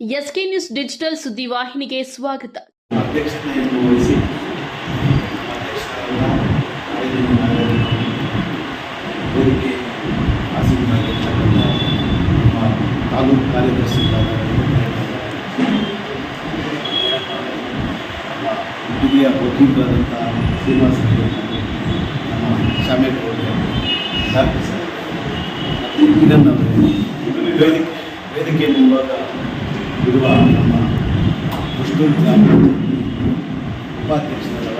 SK news digital ಸುದ್ದಿವಾಹಿನಿಗೆ ಸ್ವಾಗತ ಅಧ್ಯಕ್ಷತೆಯನ್ನು ವಹಿಸಿ ಅಧ್ಯಕ್ಷರಾದ ಕಾಲೇಜಿನ ನಾಯಕರು, ವೇದಿಕೆ ಆಸೀನರಾಗಿರ್ತಕ್ಕಂಥ ನಮ್ಮ ತಾಲೂಕು ಕಾರ್ಯದರ್ಶಿಗಳಾದ ನಮ್ಮ ಹಿರಿಯ ವಕೀಲರಾದಂಥ ಶ್ರೀನಿವಾಸ ಹೆಗಡೆ, ನಮ್ಮ ಶಾಮೇಗೌಡರು ಡಾಕ್ಟರ್ ಸರ್ ಮತ್ತು ಕಿರಣ್ ಅವರೇ ವೇದಿಕೆ ವೇದಿಕೆ ಮುಂಭಾಗ ಇರುವ ನಮ್ಮ ಮುಸ್ಲಿಂ ಗ್ರಾಮ ಉಪಾಧ್ಯಕ್ಷರಾದ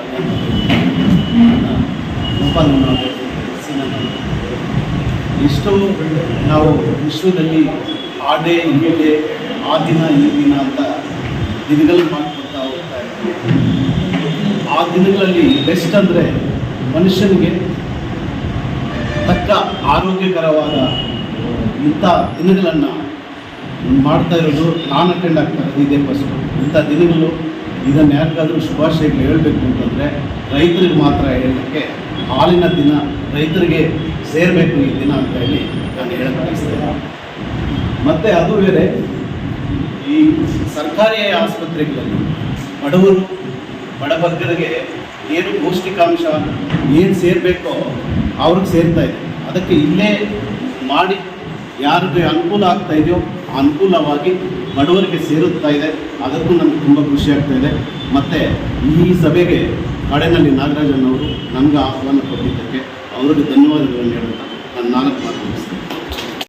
ಇಷ್ಟು ನಾವು ವಿಶ್ವದಲ್ಲಿ ಆ ಡೇ ಈ ಡೇ ಆ ದಿನ ಈ ದಿನ ಅಂತ ದಿನಗಳು ಮಾಡ್ಕೊಳ್ತಾ ಹೋಗ್ತಾ ಇದ್ದೀವಿ. ಆ ದಿನಗಳಲ್ಲಿ ಬೆಸ್ಟ್ ಅಂದರೆ ಮನುಷ್ಯನಿಗೆ ತಕ್ಕ ಆರೋಗ್ಯಕರವಾದ ಇಂಥ ದಿನಗಳನ್ನು ಮಾಡ್ತಾ ಇರೋದು ನಾನು ಅಟೆಂಡ್ ಆಗ್ತಾ ಇರೋದು ಇದೇ ಫಸ್ಟು ಇಂಥ ದಿನಗಳು ಇದನ್ನು ಯಾರಿಗಾದರೂ ಶುಭಾಶಯಗಳು ಹೇಳಬೇಕು ಅಂತಂದರೆ ರೈತರಿಗೆ ಮಾತ್ರ ಹೇಳೋಕ್ಕೆ ಹಾಲಿನ ದಿನ ರೈತರಿಗೆ ಸೇರಬೇಕು ಈ ದಿನ ಅಂತ ಹೇಳಿ ನಾನು ಹೇಳ್ತಾ ಮತ್ತು ಅದು ಬೇರೆ, ಈ ಸರ್ಕಾರಿ ಆಸ್ಪತ್ರೆಗಳಲ್ಲಿ ಬಡವರು ಬಡಬಗ್ಗರಿಗೆ ಏನು ಪೌಷ್ಟಿಕಾಂಶ ಏನು ಸೇರಬೇಕೋ ಅವ್ರಿಗೆ ಸೇರ್ತಾ ಇದೆ ಅದಕ್ಕೆ ಇಲ್ಲೇ ಮಾಡಿ ಯಾರಿಗೆ ಅನುಕೂಲ ಆಗ್ತಾ ಇದೆಯೋ ಅನುಕೂಲವಾಗಿ ಬಡವರಿಗೆ ಸೇರುತ್ತಾ ಇದೆ. ಅದಕ್ಕೂ ನಮ್ಗೆ ತುಂಬ ಖುಷಿ ಆಗ್ತಾ ಇದೆ. ಮತ್ತು ಈ ಸಭೆಗೆ ಕಡೆನಲ್ಲಿ ನಾಗರಾಜನ್ ಅವರು ನಮ್ಗೆ ಆಹ್ವಾನ ಕೊಟ್ಟಿದ್ದಕ್ಕೆ ಅವರಿಗೆ ಧನ್ಯವಾದಗಳನ್ನು ಹೇಳುತ್ತಾ ನಾನು ನಾಲ್ಕು ಮಾತು